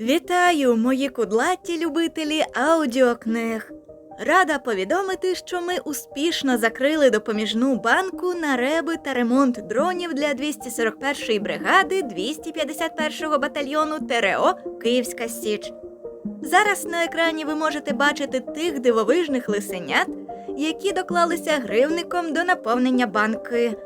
Вітаю, мої кудлаті любителі аудіокниг. Рада повідомити, що ми успішно закрили допоміжну банку на реби та ремонт дронів для 241-ї бригади 251-го батальйону ТРО Київська Січ. Зараз на екрані ви можете бачити тих дивовижних лисенят, які доклалися гривником до наповнення банки.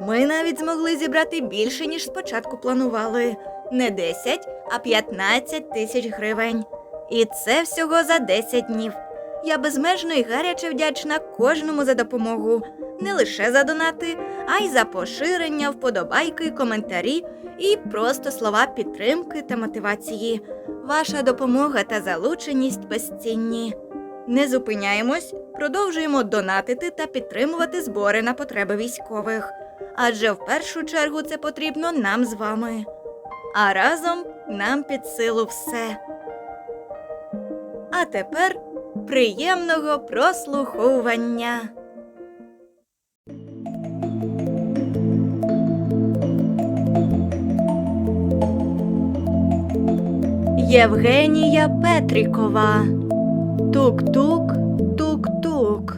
Ми навіть змогли зібрати більше, ніж спочатку планували. Не 10, а 15 тисяч гривень. І це всього за 10 днів. Я безмежно і гаряче вдячна кожному за допомогу, не лише за донати, а й за поширення, вподобайки, коментарі і просто слова підтримки та мотивації. Ваша допомога та залученість безцінні. Не зупиняємось, продовжуємо донатити та підтримувати збори на потреби військових. Адже в першу чергу це потрібно нам з вами. А разом нам під силу все. А тепер приємного прослуховування. Євгенія Петрікова. Тук-тук, тук-тук.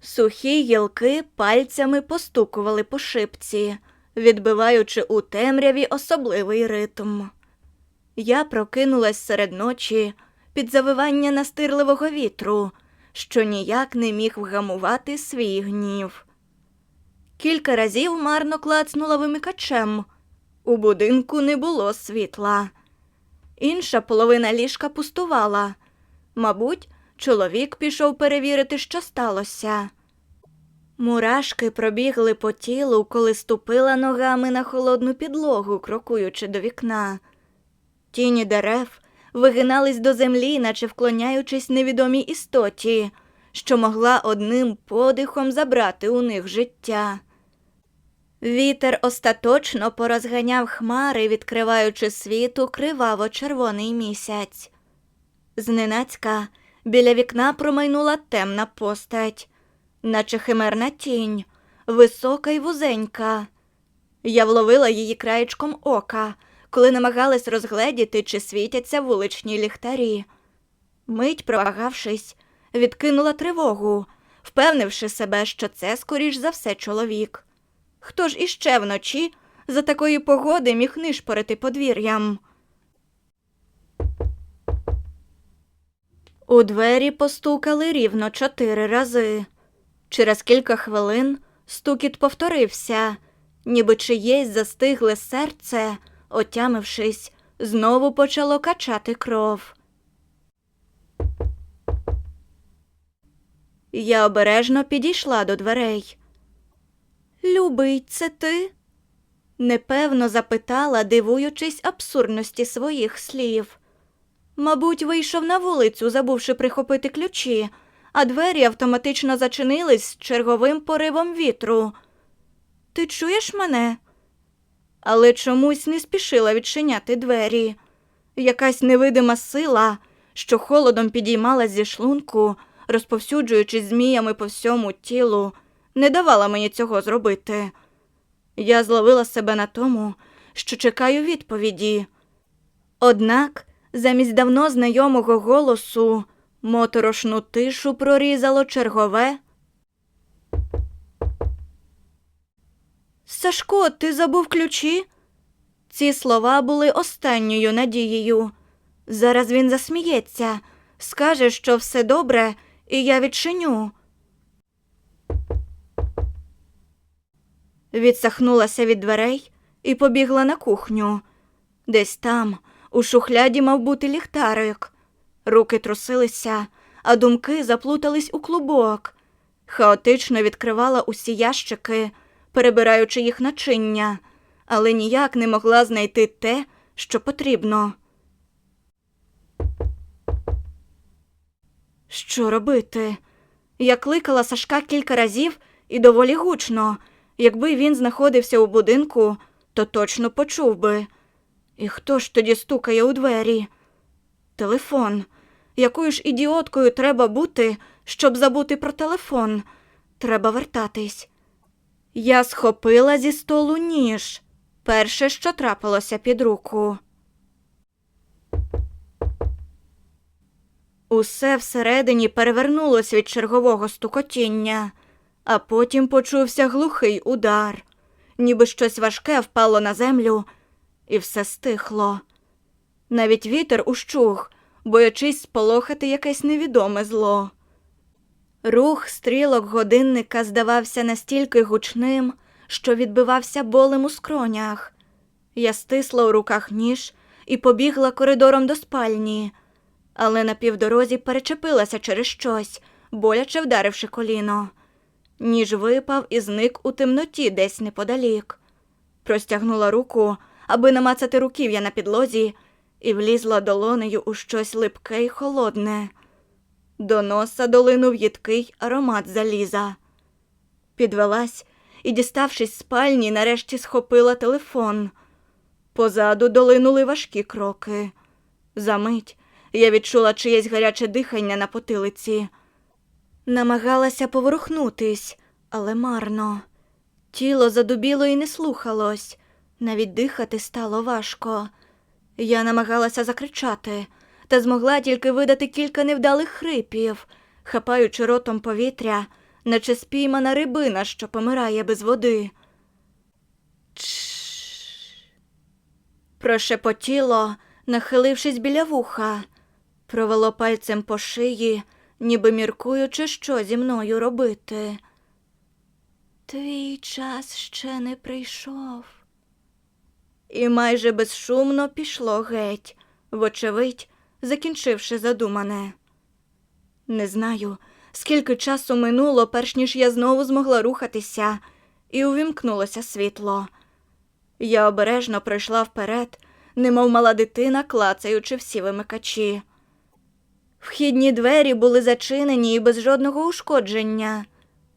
Сухі гілки пальцями постукували по шипці, відбиваючи у темряві особливий ритм. Я прокинулась серед ночі під завивання настирливого вітру, що ніяк не міг вгамувати свій гнів. Кілька разів марно клацнула вимикачем. У будинку не було світла. Інша половина ліжка пустувала. Мабуть, чоловік пішов перевірити, що сталося. Мурашки пробігли по тілу, коли ступила ногами на холодну підлогу, крокуючи до вікна. Тіні дерев вигинались до землі, наче вклоняючись невідомій істоті, що могла одним подихом забрати у них життя. Вітер остаточно порозганяв хмари, відкриваючи світу криваво-червоний місяць. Зненацька біля вікна промайнула темна постать, наче химерна тінь, висока й вузенька. Я вловила її краєчком ока, коли намагалась розгледіти, чи світяться вуличні ліхтарі. Мить провагавшись, відкинула тривогу, впевнивши себе, що це, скоріш за все, чоловік. Хто ж іще вночі за такої погоди міг нишпорити подвір'ям? У двері постукали рівно чотири рази. Через кілька хвилин стукіт повторився, ніби чиєсь застигле серце, отямившись, знову почало качати кров. Я обережно підійшла до дверей. Любий, це ти? непевно запитала, дивуючись абсурдності своїх слів. Мабуть, вийшов на вулицю, забувши прихопити ключі, а двері автоматично зачинились з черговим поривом вітру. Ти чуєш мене? Але чомусь не спішила відчиняти двері. Якась невидима сила, що холодом підіймалась зі шлунку, розповсюджуючись зміями по всьому тілу, не давала мені цього зробити. Я зловила себе на тому, що чекаю відповіді. Однак, замість давно знайомого голосу, моторошну тишу прорізало чергове. Сашко, ти забув ключі? Ці слова були останньою надією. Зараз він засміється, скаже, що все добре, і я відчиню. Відсахнулася від дверей і побігла на кухню. Десь там, у шухляді, мав бути ліхтарик. Руки трусилися, а думки заплутались у клубок. Хаотично відкривала усі ящики, перебираючи їх начиння, але ніяк не могла знайти те, що потрібно. Що робити? Я кликала Сашка кілька разів і доволі гучно. Якби він знаходився у будинку, то точно почув би. І хто ж тоді стукає у двері? Телефон. Якою ж ідіоткою треба бути, щоб забути про телефон? Треба вертатись. Я схопила зі столу ніж. перше, що трапилося під руку. Усе всередині перевернулось від чергового стукотіння, а потім почувся глухий удар, ніби щось важке впало на землю, і все стихло. Навіть вітер ущух, боячись сполохати якесь невідоме зло. Рух стрілок годинника здавався настільки гучним, що відбивався болем у скронях. Я стисла у руках ніж і побігла коридором до спальні, але на півдорозі перечепилася через щось, боляче вдаривши коліно. Ніж випав і зник у темноті десь неподалік. Простягнула руку, аби намацати руків'я на підлозі, і влізла долонею у щось липке й холодне. До носа долинув їдкий аромат заліза. Підвелась і, діставшись з спальні, нарешті схопила телефон. Позаду долинули важкі кроки. Замить я відчула чиєсь гаряче дихання на потилиці. Намагалася поворухнутись, але марно. Тіло задубіло і не слухалось, навіть дихати стало важко. Я намагалася закричати, та змогла тільки видати кілька невдалих хрипів, хапаючи ротом повітря, наче спіймана рибина, що помирає без води. Прошепотіло, нахилившись біля вуха, провело пальцем по шиї, ніби міркуючи, що зі мною робити. Твій час ще не прийшов. І майже безшумно пішло геть, вочевидь, закінчивши задумане. Не знаю, скільки часу минуло, перш ніж я знову змогла рухатися, і увімкнулося світло. Я обережно пройшла вперед, немов мала дитина, клацаючи всі вимикачі. Вхідні двері були зачинені і без жодного ушкодження.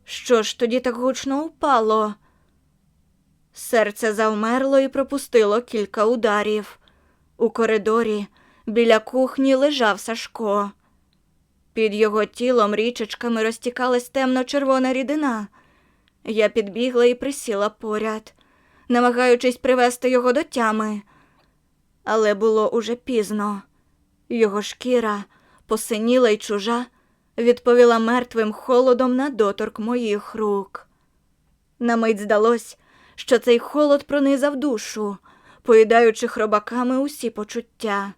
Що ж тоді так гучно упало? Серце завмерло і пропустило кілька ударів. У коридорі біля кухні лежав Сашко. Під його тілом річечками розтікалась темно-червона рідина. Я підбігла і присіла поряд, намагаючись привести його до тями. Але було уже пізно. Його шкіра, посиніла й чужа, відповіла мертвим холодом на доторк моїх рук. На мить здалось, що цей холод пронизав душу, поїдаючи хробаками усі почуття.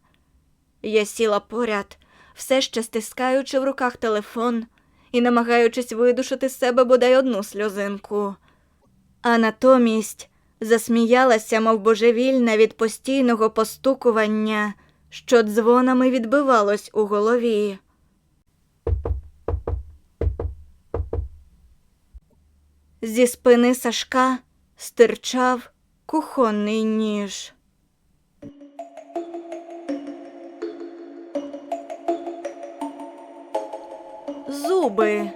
Я сіла поряд, все ще стискаючи в руках телефон і намагаючись видушити з себе бодай одну сльозинку. А натомість засміялася, мов божевільна від постійного постукування, що дзвонами відбивалось у голові. Зі спини Сашка стирчав кухонний ніж. Зуби.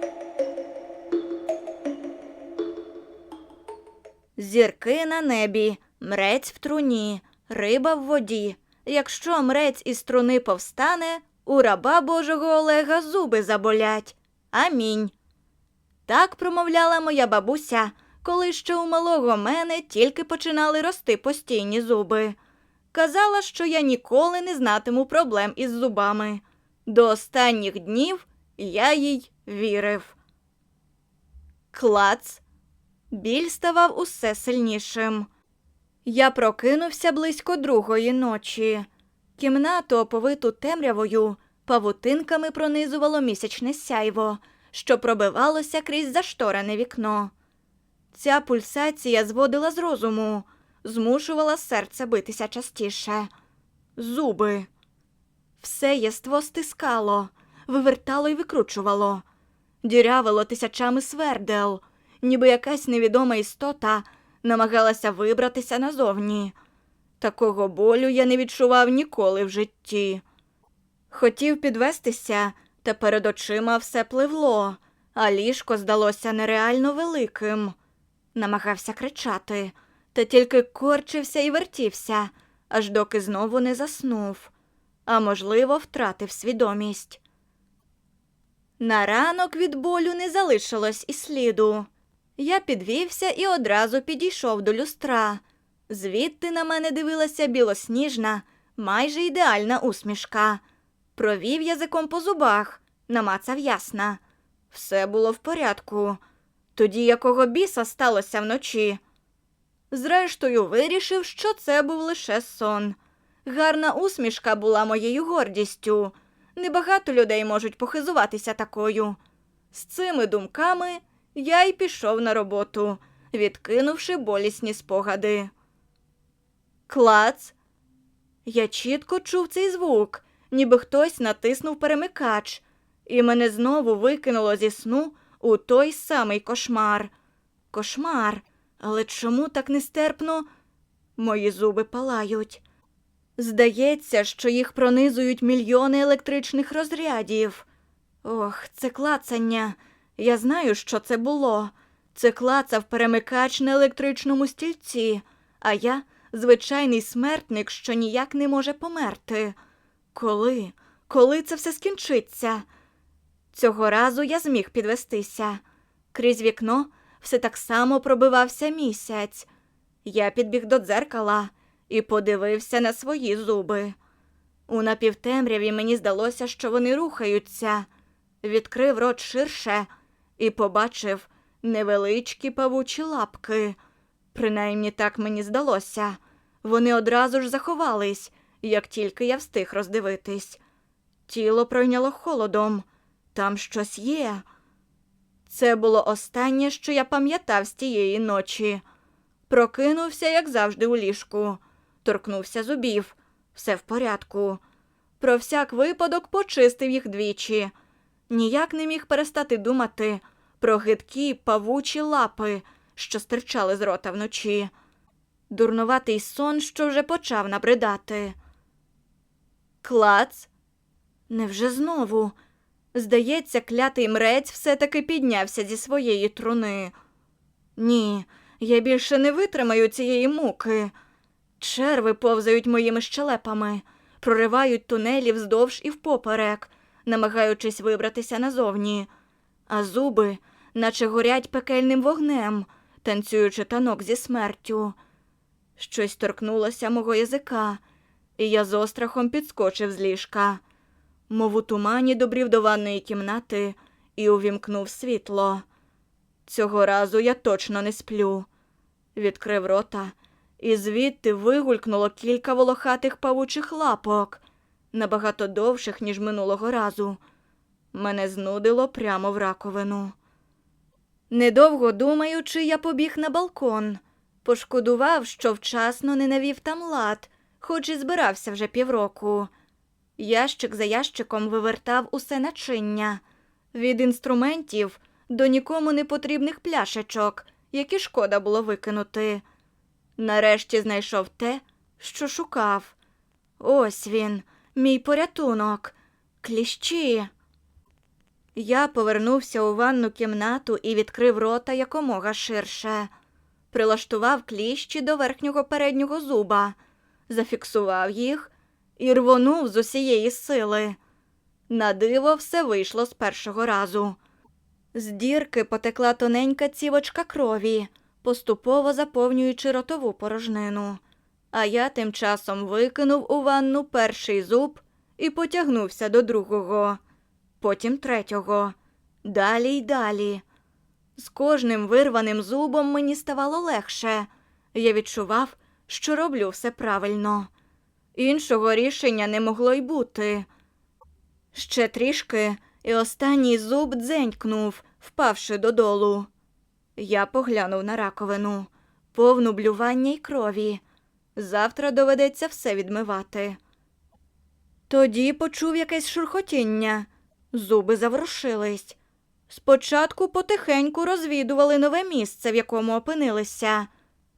Зірки на небі, мрець в труні, риба в воді. Якщо мрець із труни повстане, у раба Божого Олега зуби заболять. Амінь. Так промовляла моя бабуся, коли ще у малого мене тільки починали рости постійні зуби. Казала, що я ніколи не знатиму проблем із зубами. До останніх днів я їй вірив. Клац. Біль ставав усе сильнішим. Я прокинувся близько другої ночі. Кімнату, оповиту темрявою, павутинками пронизувало місячне сяйво, що пробивалося крізь зашторене вікно. Ця пульсація зводила з розуму, змушувала серце битися частіше. Зуби. Все єство стискало, вивертало і викручувало, дірявило тисячами свердел, ніби якась невідома істота намагалася вибратися назовні. Такого болю я не відчував ніколи в житті. Хотів підвестися, та перед очима все пливло, а ліжко здалося нереально великим. Намагався кричати, та тільки корчився і вертівся, аж доки знову не заснув, а можливо, втратив свідомість. На ранок від болю не залишилось і сліду. Я підвівся і одразу підійшов до люстра. Звідти на мене дивилася білосніжна, майже ідеальна усмішка. Провів язиком по зубах, намацав ясна. Все було в порядку. Тоді якого біса сталося вночі? Зрештою, вирішив, що це був лише сон. Гарна усмішка була моєю гордістю. Небагато людей можуть похизуватися такою. З цими думками я й пішов на роботу, відкинувши болісні спогади. Клац. Я чітко чув цей звук, ніби хтось натиснув перемикач, і мене знову викинуло зі сну у той самий кошмар. Кошмар. Але чому так нестерпно? Мої зуби палають. Здається, що їх пронизують мільйони електричних розрядів. Ох, це клацання. Я знаю, що це було. Це клацав перемикач на електричному стільці, а я звичайний смертник, що ніяк не може померти. Коли? Коли це все скінчиться? Цього разу я зміг підвестися. Крізь вікно все так само пробивався місяць. Я підбіг до дзеркала і подивився на свої зуби. У напівтемряві мені здалося, що вони рухаються. Відкрив рот ширше і побачив невеличкі павучі лапки. Принаймні так мені здалося. Вони одразу ж заховались, як тільки я встиг роздивитись. Тіло пройняло холодом. Там щось є. Це було останнє, що я пам'ятав з тієї ночі. Прокинувся, як завжди, у ліжку, торкнувся зубів. Все в порядку. Про всяк випадок почистив їх двічі. Ніяк не міг перестати думати про гидкі павучі лапи, що стирчали з рота вночі. Дурнуватий сон, що вже почав набридати. Клац. Невже знову? Здається, клятий мрець все-таки піднявся зі своєї труни. Ні, я більше не витримаю цієї муки. Черви повзають моїми щелепами, проривають тунелі вздовж і впоперек, намагаючись вибратися назовні, а зуби, наче горять пекельним вогнем, танцюючи танок зі смертю. Щось торкнулося мого язика, і я з острахом підскочив з ліжка мов у тумані добрів до ванної кімнати і увімкнув світло. Цього разу я точно не сплю. Відкрив рота, і звідти вигулькнуло кілька волохатих павучих лапок, набагато довших, ніж минулого разу. Мене знудило прямо в раковину. Недовго думаючи, я побіг на балкон. Пошкодував, що вчасно не навів там лад, хоч і збирався вже півроку. Ящик за ящиком вивертав усе начиння від інструментів до нікому не потрібних пляшечок, які шкода було викинути. Нарешті знайшов те, що шукав. Ось він, мій порятунок, кліщі. Я повернувся у ванну кімнату і відкрив рота якомога ширше. Прилаштував кліщі до верхнього переднього зуба, зафіксував їх і рвонув з усієї сили. На диво все вийшло з першого разу. З дірки потекла тоненька цівочка крові, поступово заповнюючи ротову порожнину. А я тим часом викинув у ванну перший зуб і потягнувся до другого, потім третього, далі й далі. З кожним вирваним зубом мені ставало легше. Я відчував, що роблю все правильно. Іншого рішення не могло й бути. Ще трішки, і останній зуб дзенькнув, впавши додолу. Я поглянув на раковину, повну блювання й крові. Завтра доведеться все відмивати. Тоді почув якесь шурхотіння, зуби заворушились. Спочатку потихеньку розвідували нове місце, в якому опинилися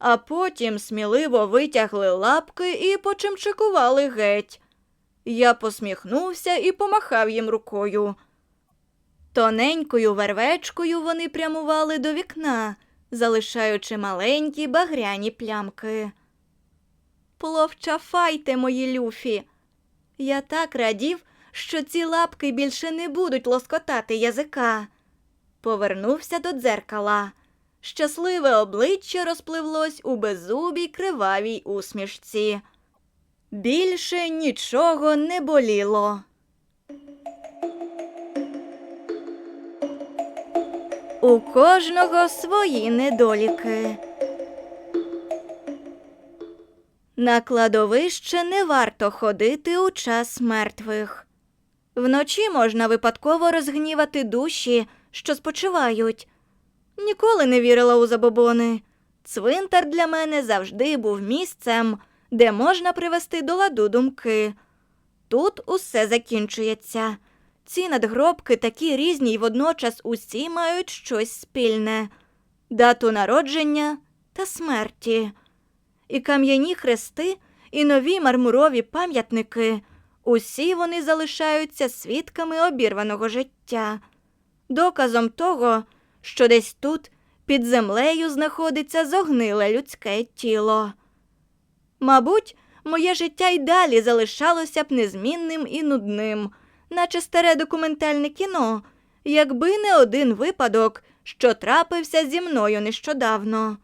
а потім сміливо витягли лапки і почимчикували геть. Я посміхнувся і помахав їм рукою. Тоненькою вервечкою вони прямували до вікна, залишаючи маленькі багряні плямки. Пловчафайте, мої люфі. Я так радів, що ці лапки більше не будуть лоскотати язика. Повернувся до дзеркала. Щасливе обличчя розпливлось у беззубій кривавій усмішці. Більше нічого не боліло. У кожного свої недоліки. На кладовище не варто ходити у час мертвих. Вночі можна випадково розгнівати душі, що спочивають. Ніколи не вірила у забобони. Цвинтар для мене завжди був місцем, де можна привести до ладу думки. Тут усе закінчується. Ці надгробки такі різні й водночас усі мають щось спільне дату народження та смерті. І кам'яні хрести, і нові мармурові пам'ятники усі вони залишаються свідками обірваного життя, доказом того, що десь тут під землею знаходиться зогниле людське тіло. Мабуть, моє життя й далі залишалося б незмінним і нудним, наче старе документальне кіно, якби не один випадок, що трапився зі мною нещодавно.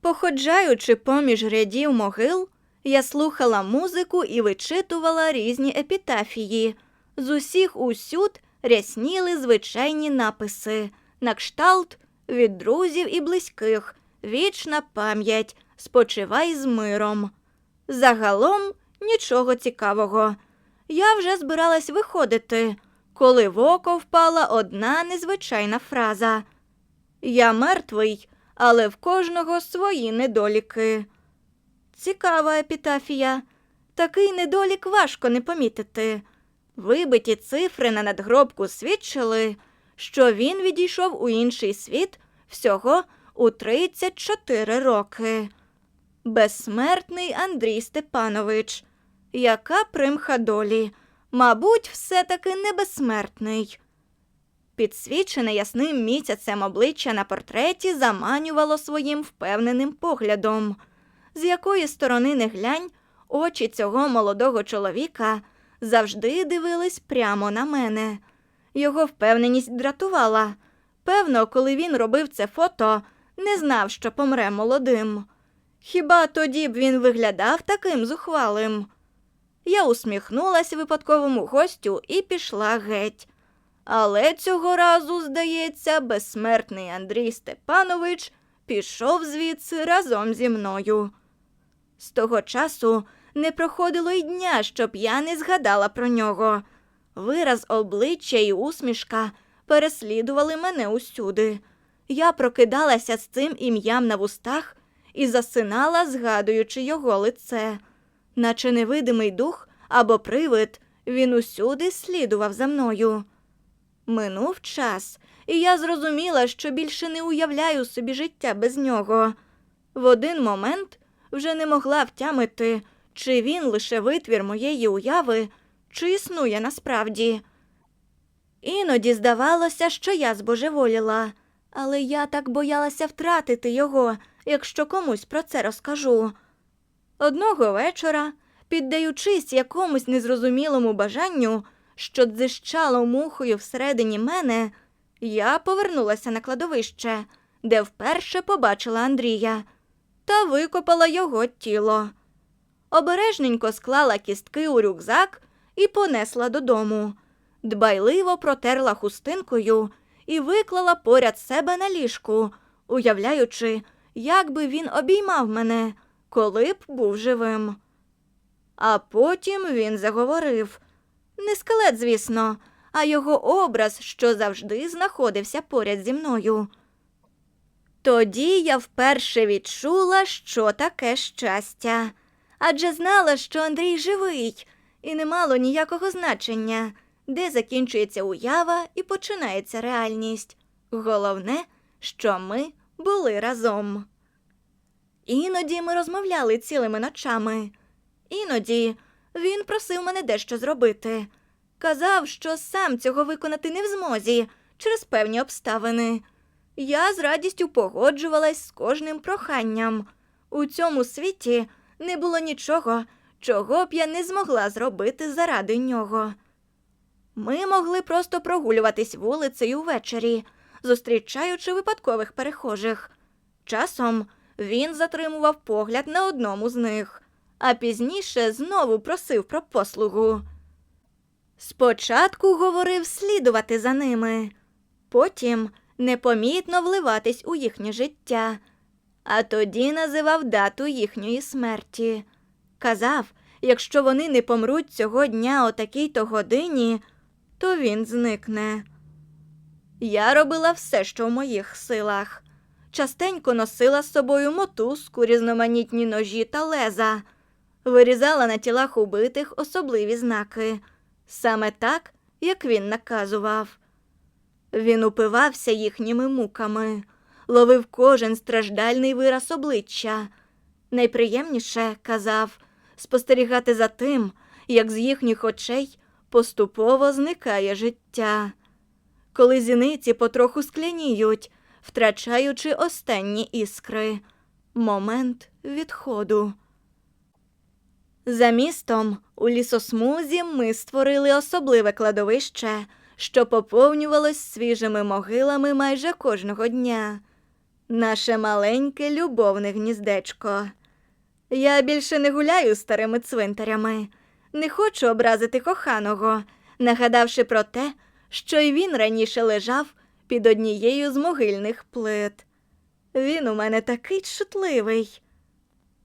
Походжаючи поміж рядів могил, я слухала музику і вичитувала різні епітафії. З усіх усюд рясніли звичайні написи на кшталт від друзів і близьких, вічна пам'ять, спочивай з миром. Загалом нічого цікавого. Я вже збиралась виходити, коли в око впала одна незвичайна фраза. Я мертвий, але в кожного свої недоліки. Цікава епітафія. Такий недолік важко не помітити. Вибиті цифри на надгробку свідчили, що він відійшов у інший світ всього у 34 роки. Безсмертний Андрій Степанович. Яка примха долі? Мабуть, все-таки не безсмертний. Підсвічене ясним місяцем обличчя на портреті заманювало своїм впевненим поглядом. З якої сторони не глянь, очі цього молодого чоловіка завжди дивились прямо на мене. Його впевненість дратувала. Певно, коли він робив це фото, не знав, що помре молодим. Хіба тоді б він виглядав таким зухвалим? Я усміхнулася випадковому гостю і пішла геть. Але цього разу, здається, безсмертний Андрій Степанович пішов звідси разом зі мною. З того часу не проходило й дня, щоб я не згадала про нього. Вираз обличчя і усмішка переслідували мене усюди. Я прокидалася з цим ім'ям на вустах і засинала, згадуючи його лице. Наче невидимий дух або привид, він усюди слідував за мною. Минув час, і я зрозуміла, що більше не уявляю собі життя без нього. В один момент вже не могла втямити, чи він лише витвір моєї уяви, чи існує насправді. Іноді здавалося, що я збожеволіла, але я так боялася втратити його, якщо комусь про це розкажу. Одного вечора, піддаючись якомусь незрозумілому бажанню, що дзищало мухою всередині мене, я повернулася на кладовище, де вперше побачила Андрія, та викопала його тіло. Обережненько склала кістки у рюкзак і понесла додому. Дбайливо протерла хустинкою і виклала поряд себе на ліжку, уявляючи, як би він обіймав мене, коли б був живим. А потім він заговорив не скелет, звісно, а його образ, що завжди знаходився поряд зі мною. Тоді я вперше відчула, що таке щастя, адже знала, що Андрій живий, і не мало ніякого значення, де закінчується уява і починається реальність. Головне, що ми були разом. Іноді ми розмовляли цілими ночами. Іноді він просив мене дещо зробити. Казав, що сам цього виконати не в змозі через певні обставини. Я з радістю погоджувалась з кожним проханням. У цьому світі не було нічого, чого б я не змогла зробити заради нього. Ми могли просто прогулюватись вулицею ввечері, зустрічаючи випадкових перехожих. Часом він затримував погляд на одному з них, а пізніше знову просив про послугу. Спочатку говорив слідувати за ними, потім непомітно вливатись у їхнє життя, а тоді називав дату їхньої смерті. Казав, якщо вони не помруть цього дня о такій-то годині, то він зникне. Я робила все, що в моїх силах. Частенько носила з собою мотузку, різноманітні ножі та леза, вирізала на тілах убитих особливі знаки, саме так, як він наказував. Він упивався їхніми муками, ловив кожен страждальний вираз обличчя. Найприємніше, казав, спостерігати за тим, як з їхніх очей поступово зникає життя. Коли зіниці потроху скляніють, втрачаючи останні іскри, момент відходу. За містом у лісосмузі ми створили особливе кладовище, що поповнювалось свіжими могилами майже кожного дня. Наше маленьке любовне гніздечко. Я більше не гуляю старими цвинтарями, не хочу образити коханого, нагадавши про те, що й він раніше лежав під однією з могильних плит. Він у мене такий чутливий.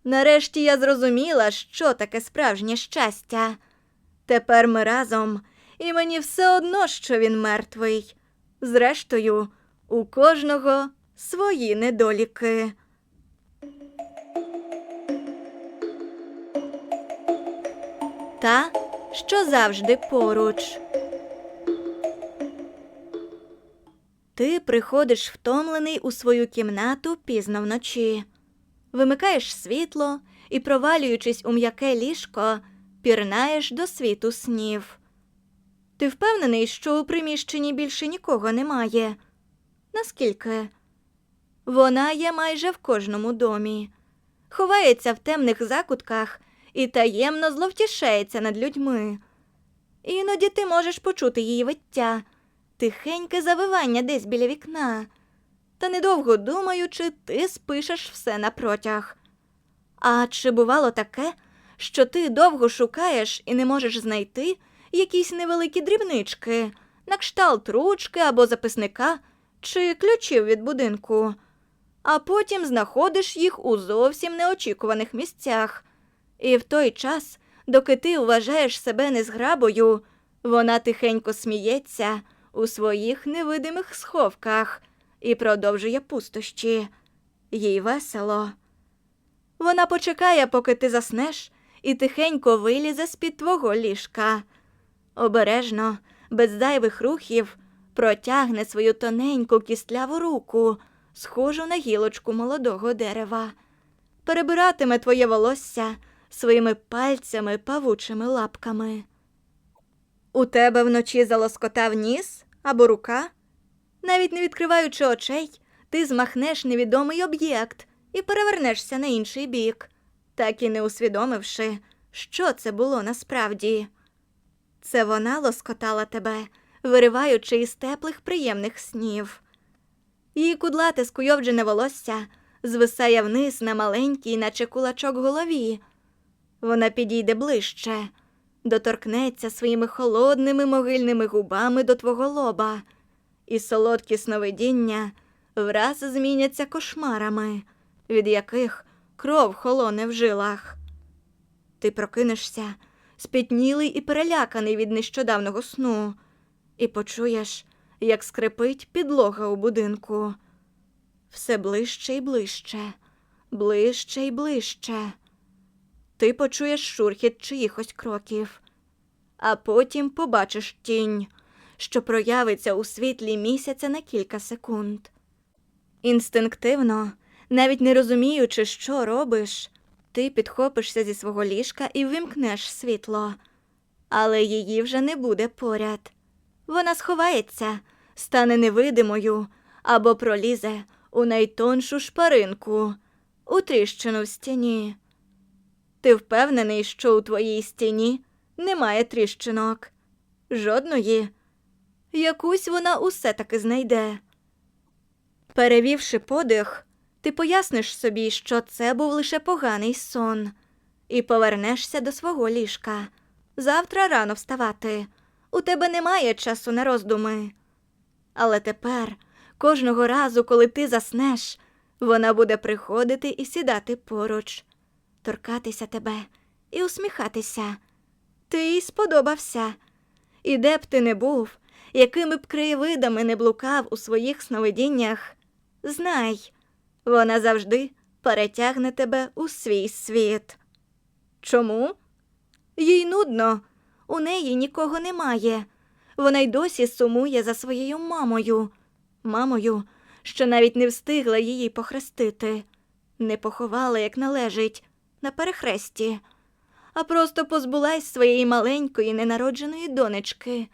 Нарешті я зрозуміла, що таке справжнє щастя. Тепер ми разом, і мені все одно, що він мертвий. Зрештою, у кожного свої недоліки. Та, що завжди поруч. Ти приходиш втомлений у свою кімнату пізно вночі, вимикаєш світло і, провалюючись у м'яке ліжко, пірнаєш до світу снів. Ти впевнений, що у приміщенні більше нікого немає? Наскільки? Вона є майже в кожному домі, ховається в темних закутках і таємно зловтішається над людьми. Іноді ти можеш почути її виття, тихеньке завивання десь біля вікна, та недовго думаючи, ти спишеш все на протяг. А чи бувало таке, що ти довго шукаєш і не можеш знайти якісь невеликі дрібнички, на кшталт ручки або записника чи ключів від будинку, а потім знаходиш їх у зовсім неочікуваних місцях. І в той час, доки ти вважаєш себе незграбою, вона тихенько сміється у своїх невидимих сховках і продовжує пустощі. Їй весело. Вона почекає, поки ти заснеш, і тихенько вилізе з-під твого ліжка. Обережно, без зайвих рухів, протягне свою тоненьку кістляву руку, схожу на гілочку молодого дерева, перебиратиме твоє волосся своїми пальцями павучими лапками. У тебе вночі залоскотав ніс або рука? Навіть не відкриваючи очей, ти змахнеш невідомий об'єкт і перевернешся на інший бік, так і не усвідомивши, що це було насправді. Це вона лоскотала тебе, вириваючи із теплих приємних снів. Її кудлате скуйовджене волосся звисає вниз на маленькій, наче кулачок голові. Вона підійде ближче, доторкнеться своїми холодними могильними губами до твого лоба, і солодкі сновидіння враз зміняться кошмарами, від яких кров холоне в жилах. Ти прокинешся, спітнілий і переляканий від нещодавнього сну, і почуєш, як скрипить підлога у будинку. Все ближче і ближче, ближче і ближче. Ти почуєш шурхіт чиїхось кроків, а потім побачиш тінь, що проявиться у світлі місяця на кілька секунд. Інстинктивно, навіть не розуміючи, що робиш, ти підхопишся зі свого ліжка і вимкнеш світло, але її вже не буде поряд. Вона сховається, стане невидимою або пролізе у найтоншу шпаринку, у тріщину в стіні. Ти впевнений, що у твоїй стіні немає тріщинок? Жодної. Якусь вона усе таки знайде. Перевівши подих, ти поясниш собі, що це був лише поганий сон, і повернешся до свого ліжка. Завтра рано вставати. У тебе немає часу на роздуми. Але тепер, кожного разу, коли ти заснеш, вона буде приходити і сідати поруч, торкатися тебе і усміхатися. Ти їй сподобався. І де б ти не був, якими б краєвидами не блукав у своїх сновидіннях, знай, вона завжди перетягне тебе у свій світ. Чому? Їй нудно, у неї нікого немає. Вона й досі сумує за своєю мамою, мамою, що навіть не встигла її похрестити, не поховала, як належить, на перехресті, а просто позбулась своєї маленької ненародженої донечки,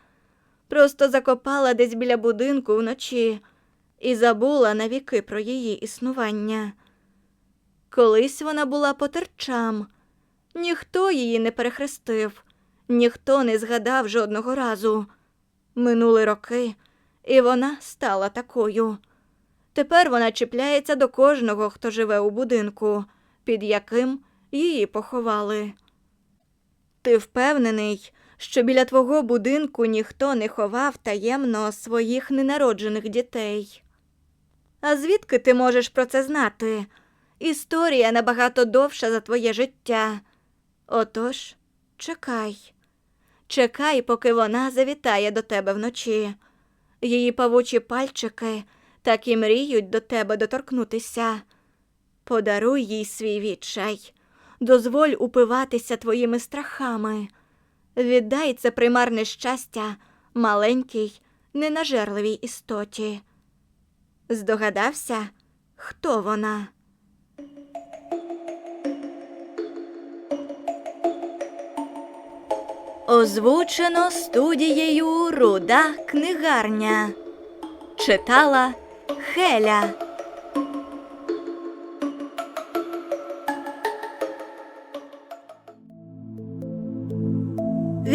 просто закопала десь біля будинку вночі і забула навіки про її існування. Колись вона була потерчам, ніхто її не перехрестив, ніхто не згадав жодного разу. Минули роки, і вона стала такою. Тепер вона чіпляється до кожного, хто живе у будинку, під яким її поховали. Ти впевнений, що біля твого будинку ніхто не ховав таємно своїх ненароджених дітей. А звідки ти можеш про це знати? Історія набагато довша за твоє життя. Отож, чекай. Чекай, поки вона завітає до тебе вночі. Її павучі пальчики так і мріють до тебе доторкнутися. Подаруй їй свій відчай, дозволь упиватися твоїми страхами. Віддай це примарне щастя маленькій, ненажерливій істоті. Здогадався, хто вона? Озвучено студією Руда книгарня. Читала Хеля.